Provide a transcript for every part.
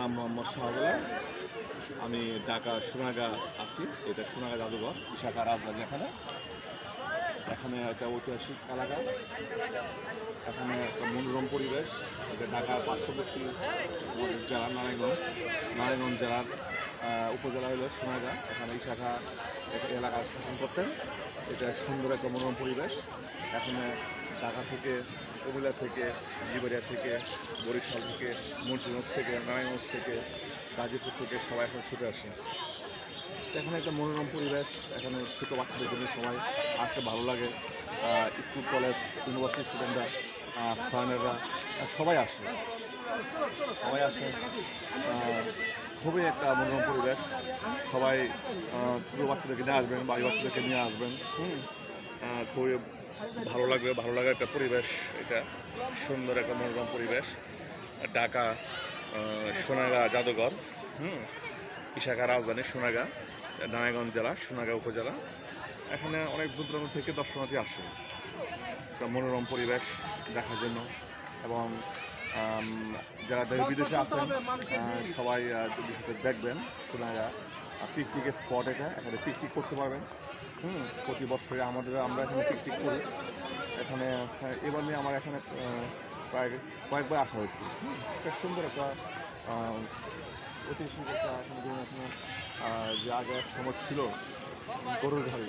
নাম মোহাম্মদ শাহজালাল। আমি ঢাকা সোনাগা আছি। এটা সোনাগা জাদুঘর, বিশাখা রাজবাড়ি এখানে। এখানে একটা ঐতিহাসিক এলাকা। এখানে একটা মনোরম পরিবেশ। এটা ঢাকার পার্শ্ববর্তী জেলা নারায়ণগঞ্জ। নারায়ণগঞ্জ জেলার উপজেলা হলো সোনাগা। এখানে বিশাখা একটা এলাকা শাসন করতেন। এটা সুন্দর একটা মনোরম পরিবেশ। এখানে ঢাকা থেকে, কুমিল্লা থেকে জিবাড়িয়া থেকে, বরিশাল থেকে, মুন্সিগঞ্জ থেকে, নারায়ণগঞ্জ থেকে, গাজীপুর থেকে সবাই এখন ছুটে আসে। এখানে একটা মনোরম পরিবেশ, এখানে ছোটো বাচ্চাদের জন্য সবাই আসতে ভালো লাগে। স্কুল, কলেজ, ইউনিভার্সিটি স্টুডেন্টরা ফরেনাররা সবাই আসে। সবাই আসে। খুবই একটা মনোরম পরিবেশ। সবাই ছোটো বাচ্চাদেরকে নিয়ে আসবেন বাড়ি বাচ্চাদেরকে নিয়ে আসবেন। হুম। খুবই ভালো লাগবে, ভালো লাগার একটা পরিবেশ এটা। সুন্দর একটা মনোরম পরিবেশ। ঢাকা সোনাগা জাদুঘর, হুম? বিশাখা রাজধানী সোনাগা, নারায়ণগঞ্জ জেলা, সোনাগা উপজেলা। এখানে অনেক দূর দূরান্ত থেকে দর্শনার্থী আসে। একটা মনোরম পরিবেশ দেখার জন্য। এবং যারা দেশ বিদেশে আছেন সবাই দেখবেন। সোনাগা পিকনিকের স্পট এটা। এখানে পিকনিক করতে পারবেন। হুম প্রতি বছরে আমাদের আমরা এখানে পিকনিক করি। এখানে এবার নিয়ে আমার এখানে প্রায় কয়েকবার আসা হয়েছে। একটা সুন্দর একটা আহ, ঐতিহাসিক একটা এখন যেমন এখানে যে আগে এক সময় ছিল গরুর গাড়ি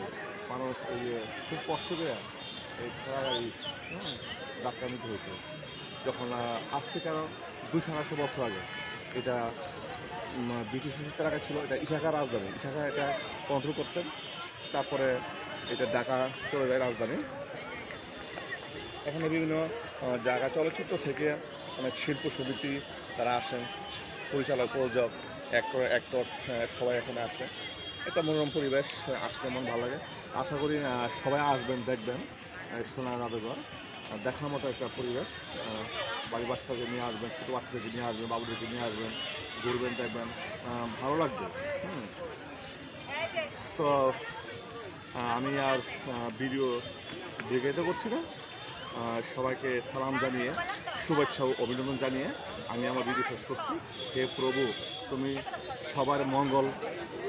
মানুষ এই খুব কষ্ট করে এই গাড়ি হুম, যাত্রা নিতে হতো যখন আজ থেকে আরও দুশো আড়াইশো বছর আগে এটা ব্রিটিশ এলাকা ছিল এটা ইশাখা রাজধানী। ইশাখা এটা কন্ট্রোল করতেন। তারপরে এটা ঢাকা চলে যায় রাজধানী। এখানে বিভিন্ন জায়গা চলচ্চিত্র থেকে অনেক শিল্প সমিতি তারা আসেন। পরিচালক প্রযোজক অ্যাক্টর অ্যাক্টরস সবাই এখানে আসে। একটা মনোরম পরিবেশ আহ, আসতে মন ভালো লাগে। আশা করি সবাই আসবেন দেখবেন সোনা জাদুঘর। দেখার মতো একটা পরিবেশ বাড়ি বাচ্চাকে নিয়ে আসবেন ছোটো বাচ্চাদেরকে নিয়ে আসবেন বাবুদেরকে নিয়ে আসবেন ঘুরবেন দেখবেন ভালো লাগবে। হুম। তো আমি আর ভিডিও দীর্ঘায়িত করছি না। সবাইকে সালাম জানিয়ে, শুভেচ্ছা ও অভিনন্দন জানিয়ে আমি আমার ভিডিও শেষ করছি। হে প্রভু, তুমি সবার মঙ্গল।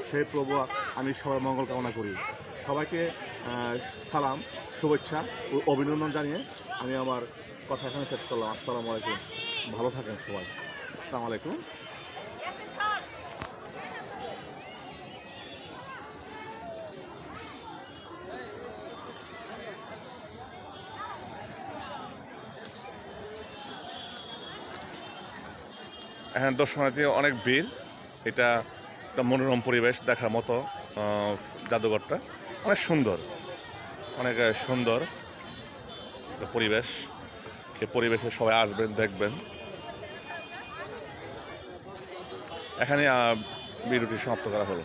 হে প্রভু, আমি সবার মঙ্গল কামনা করি। সবাইকে সালাম, শুভেচ্ছা ও অভিনন্দন জানিয়ে আমি আমার কথা এখানে শেষ করলাম। আসসালামু আলাইকুম। ভালো থাকেন সবাই। আসসালামু আলাইকুম। এখানে দর্শনার্থী অনেক ভিড়। এটা একটা মনোরম পরিবেশ দেখার মতো জাদুঘরটা। অনেক সুন্দর অনেক সুন্দর পরিবেশ। এই পরিবেশে সবাই আসবেন, দেখবেন। এখানে ভিডিওটি সমাপ্ত করা হলো।